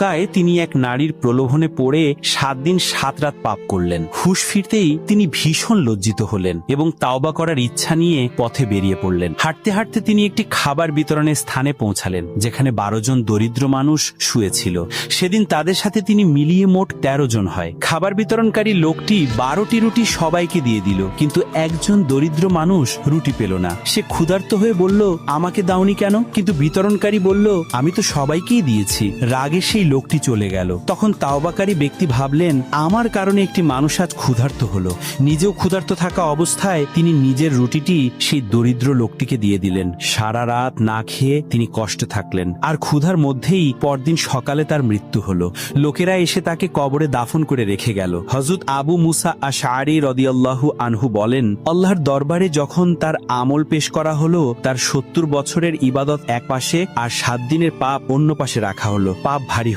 মক্কায় তিনি এক নারীর প্রলোভনে পড়ে সাত দিন সাত রাত পাপ করলেন। হুশ ফিরতেই তিনি ভীষণ লজ্জিত হলেন এবং তাওবা করার ইচ্ছা নিয়ে পথে বেরিয়ে পড়লেন। হাঁটতে হাঁটতে তিনি একটি খাবার বিতরণের স্থানে পৌঁছালেন, যেখানে বারো জন দরিদ্র মানুষ শুয়েছিল। সেদিন তাদের সাথে তিনি মিলিয়ে মোট তেরো জন হয়। খাবার বিতরণকারী লোকটি বারোটি রুটি সবাইকে দিয়ে দিল, কিন্তু একজন দরিদ্র মানুষ রুটি পেল না। সে ক্ষুধার্ত হয়ে বলল, আমাকে দাওনি কেন? কিন্তু বিতরণকারী বলল, আমি তো সবাইকেই দিয়েছি। রাগে সেই লোকটি চলে গেল। তখন তাওবাকারী ব্যক্তি ভাবলেন, আমার কারণে একটি মানুষ আজ ক্ষুধার্ত হলো। নিজেও ক্ষুধার্ত থাকা অবস্থায় তিনি নিজের রুটিটি সেই দরিদ্র লোকটিকে দিয়ে দিলেন। সারা রাত না খেয়ে তিনি কষ্টে থাকলেন। আর ক্ষুধার মধ্যেই পরদিন সকালে তার মৃত্যু হলো। লোকেরা এসে তাকে কবরে দাফন করে রেখে গেল। হজরত আবু মুসা আশারি রদিয়াল্লাহু আনহু বলেন, আল্লাহর দরবারে যখন তার আমল পেশ করা হলো, তার সত্তর বছরের ইবাদত এক পাশে আর সাত দিনের পাপ অন্য পাশে রাখা হলো। পাপ ভারী